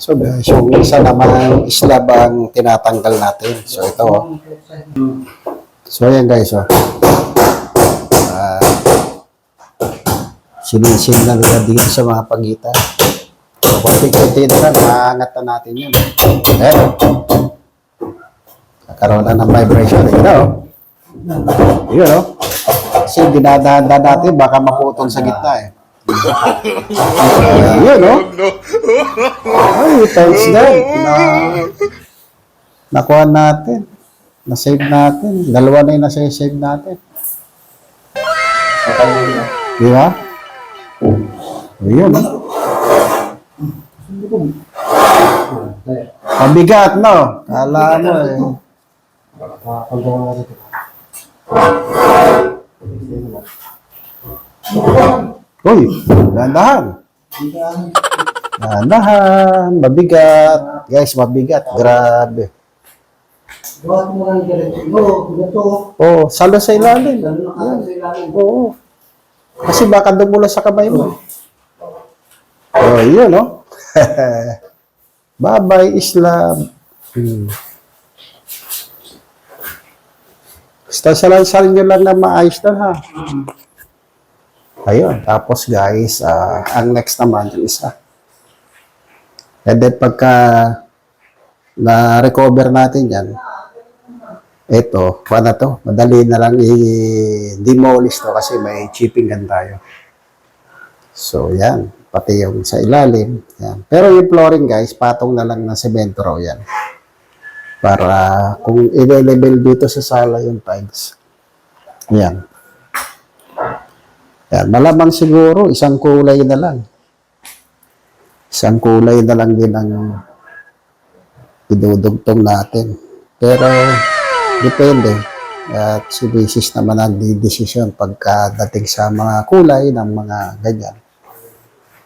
So yung isa naman slab ang tinatanggal natin. So ito oh. So ayan guys oh. Ah, sinisin na nila dito sa mga pagitan. So konti-konti na lang, maangat na natin yun. Ayan oh. Nakaroon na ng vibration. Ito oh. Yun oh. Kasi dinadaan natin, baka maputol sa gitna eh. Yun oh. Ay, God. Na, nakuha natin. Na-save natin. Dalawa na yung nasa-save natin. Di ba? Ayun. Mabigat, no? Kala mo eh. Uy, dahan-dahan. Dahan-dahan, mabigat. Guys, mabigat. Grabe. Oh, salo sa ilalim. Oo. Kasi baka dumula sa kamay mo. Oh, yun, no? Bye-bye, Islam. Hmm. Basta salan-salan nyo lang na maayos na, ha? Ayun. Tapos, guys, ah, ang next naman, yung isa. And then, pagka na-recover natin yan, ito, paano to? Madali na lang i-demolish to kasi may chipping gun tayo. So, yan. Pati yung sa ilalim. Yan. Pero yung flooring, guys, patong na lang ng semento raw yan. Para kung i-level dito sa sala yung tiles. Yan. Yan. Malamang siguro, isang kulay na lang. Isang kulay na lang din ang idudugtong natin. Pero, depende. At si Mrs. naman ang desisyon pagkadating sa mga kulay ng mga ganyan.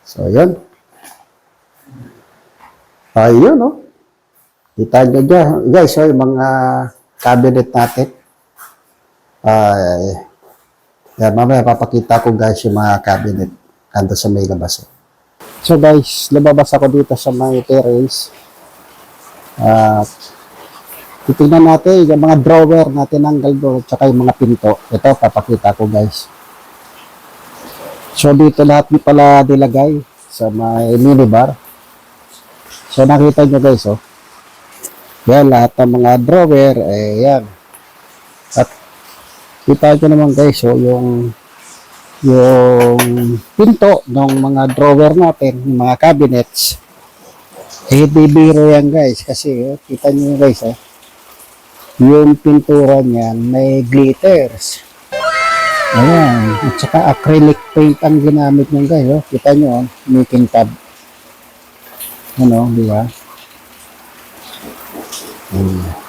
So, yun. Ayun, no? Kita nyo dyan. Guys, oh, yung mga cabinet natin. Ay, yan, mamaya papakita ko guys yung mga cabinet ando sa may labas. oh. So guys, lumabas ako dito sa may terrace. At titignan natin yung mga drawer na tinanggal doon tsaka yung mga pinto. Ito, papakita ko guys. So dito lahat ni pala nilagay sa may minibar. So nakita nyo guys, oh. Yan, lahat ng mga drawer, eh, yan. Kita nyo naman guys, oh, yung yung pinto ng mga drawer natin, yung mga cabinets. Eh, di yan guys, kasi oh, kita nyo guys, oh. Yung pintura niyan may glitters. Ayan. At saka acrylic paint ang ginamit niyan guys. Oh. Kita nyo, oh, making tab. Ano, di ba? Hmm.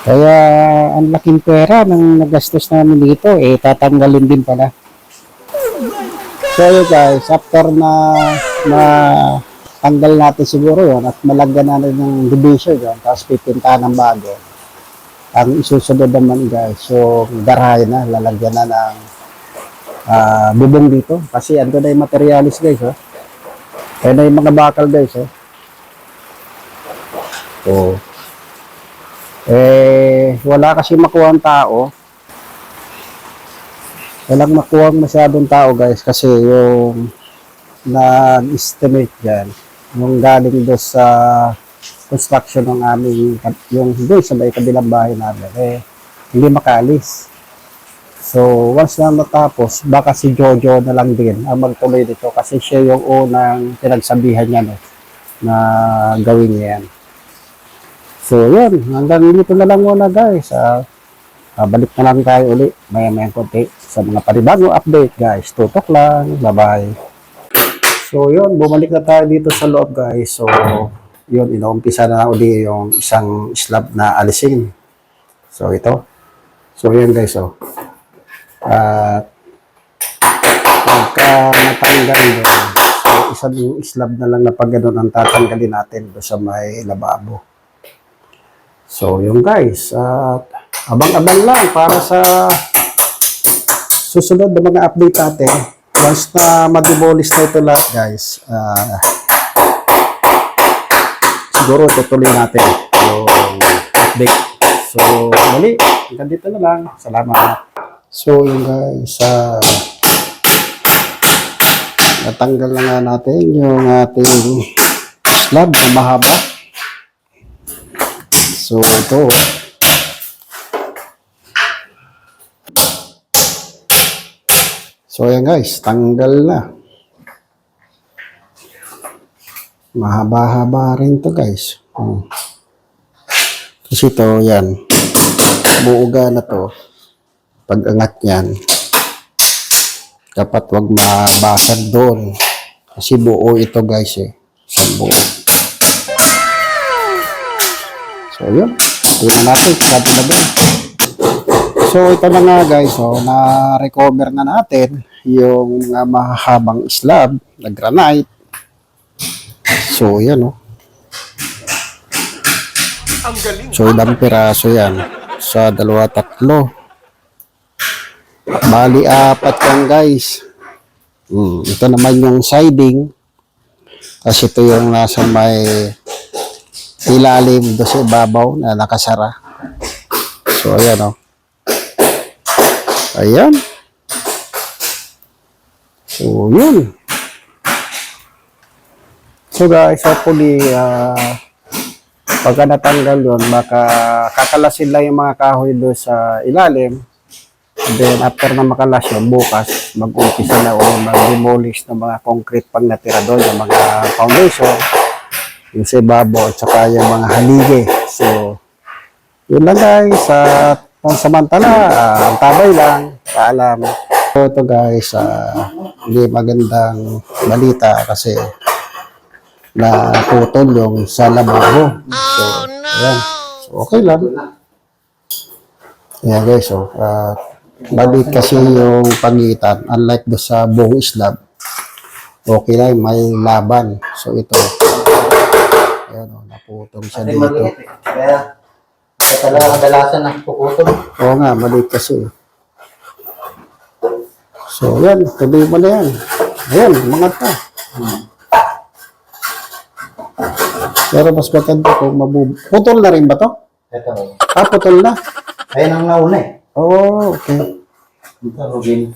Kaya ang laking pera ng nagastos namin dito, eh tatanggalin din pala. So yun guys, after na na tanggal natin siguro yon at malagyan natin ng division yon tapos pipintahan ng bago. Ang isusunod naman guys, so darahay na, lalagyan na ng ah, bubong dito. Kasi ando na yung materialis guys, oh. Ayan na yung mga bakal guys, oh. So, eh, wala kasi makuha ang tao. Walang makuha masyadong tao guys kasi yung nag-estimate dyan, yung galing doon sa construction ng aming, yung doon sa may kabilang bahay namin, eh, hindi makalis. So, once na natapos, baka si Jojo na lang din ang magtuloy dito kasi siya yung unang pinagsabihan niya no, na gawin niya yan. So, yun. Hanggang dito na lang muna, guys. Ah, ah, balik na lang tayo uli. Maya-maya konti sa mga panibagong update, guys. Tutok lang. Bye-bye. So, yun. Bumalik na tayo dito sa loob, guys. So, yun. Inuumpisa na uli yung isang slab na alisin. So, ito. So, yun, guys. So, at pagka natanggal doon, so, isa yung slab na lang na pag ganun ang tatanggalin natin doon sa may lababo. So, yung guys, at abang-abang lang para sa susunod na mga update natin. Once na ma-demolish na ito lahat, guys, ah, siguro tutuloy natin yung update. So, muli, hanggang dito na lang. Salamat. So, yung guys, ah, natanggal na nga natin yung ating slab na mahaba. So, ito, So, ayan guys, tanggal na. Mahaba-haba rin to guys. Hmm. Kasi ito, yan. Buuga na to. Pag angat yan, dapat wag mabasag doon. Kasi buo ito guys eh. Isang buo. So, yun. Tingnan natin. Sabi na doon. So, ito na nga guys. So, na-recover na natin yung mga mahabang slab na granite. So, yan oh. So, ilang piraso yan? Sa dalawa, tatlo. Bali, apat yan guys. Hmm, ito naman yung siding. Kasi ito yung nasa may ilalim do sa ibabaw na nakasara. So, ayan oh. Ayan. So, yun. So guys, hopefully, uh, pagka natanggal yun, baka kakalasin lang yung mga kahoy doon sa ilalim. Then, after na makalas yun, bukas, mag-umpisa na o mag-demolish ng mga concrete pang natira doon, yung mga foundation, yung sa ibabaw, at saka yung mga haligi. So, yun lang guys. At pansamantala, uh, ang tabay lang. Paalam. So, ito guys, ah, hindi magandang balita kasi na putol yung sa lababo. So, ayan. So, okay lang. Ayan guys, so, uh, balik kasi yung pagitan, unlike do sa buong slab, okay lang, may laban. So, ito, ayan o, naputol siya Kasi dito. maliit eh. Kaya, kaya talaga kadalasan na puputol. Oo nga, maliit kasi. So, yan. Tuloy mo na yan. Ayan, mga ta. Pero mas maganda kung mabu... Putol na rin ba to? Ito. Ah, putol na. Ayun ang nauna eh. Oo, oh, okay. Ito, Rubin.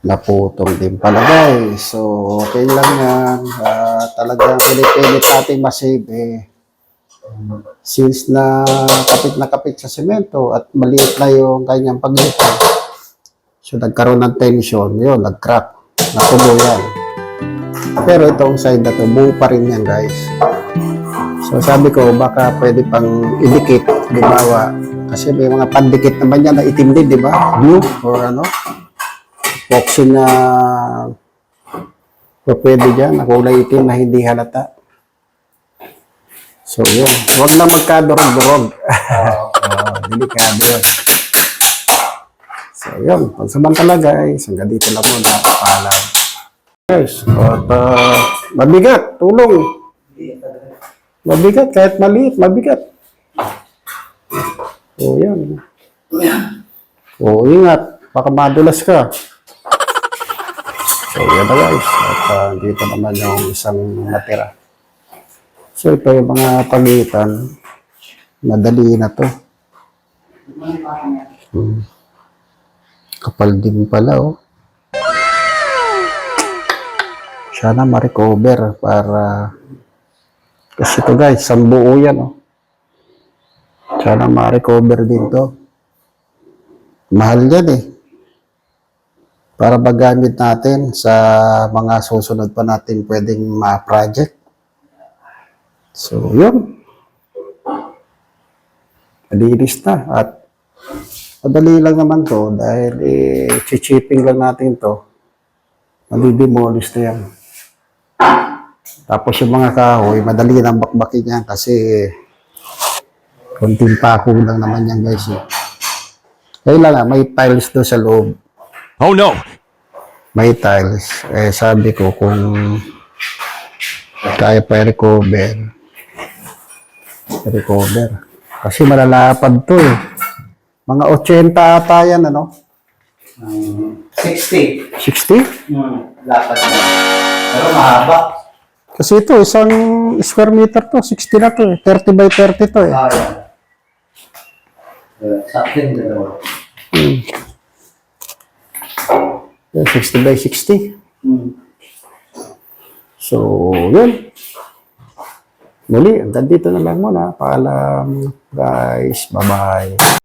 Naputol din pala guys. So, okay lang yan. Ah, talagang pilit-pilit natin masave eh. Since na kapit na kapit sa semento at maliit na yung kanyang paglitan. So, nagkaroon ng tension. Yun, nag-crack. Natubo yan. Pero itong side na to, pa rin yan guys. So, sabi ko, baka pwede pang idikit, gumawa. Kasi may mga pandikit naman yan na itim din, di ba? Blue or ano epoxy na po pwede dyan, na kulay itim na hindi halata. So, yun. Huwag lang magkadurog-durog. oh, delikado yun. So, yun. Pagsamantala guys, hanggang dito lang muna. Paalam. Guys, at uh, mabigat, tulong. Mabigat, kahit maliit, mabigat. So, yan. O, ingat. Baka madulas ka. So, yan na guys. At uh, dito naman yung isang natira. So, ito yung mga pagitan. Madali na to. Hmm. Kapal din pala, oh. Sana ma-recover para... Kasi ito guys, isang buo yan, oh. Sana ma-recover din to. Mahal yan, eh para magamit natin sa mga susunod pa natin pwedeng ma-project. So, yun. Malinis na. At madali lang naman to dahil eh, chichipping lang natin to. Malidemolish na yan. Tapos yung mga kahoy, madali nang bakbakin yan kasi konting pako lang naman yan guys. Eh. Kailangan may tiles doon sa loob Oh no! may tiles. Eh, sabi ko kung kaya pa i-recover, recover. Kasi malalapad to eh. Mga 80 ata yan, ano? Um, 60. 60? Hmm, lapad na. Pero mahaba. Kasi ito, isang square meter to, 60 na to eh. 30 by 30 to eh. Ah, yan. Uh, dalawa. Yan, 60 by 60. Hmm. So, yun. Muli, hanggang dito na lang muna. Paalam, guys. Bye-bye.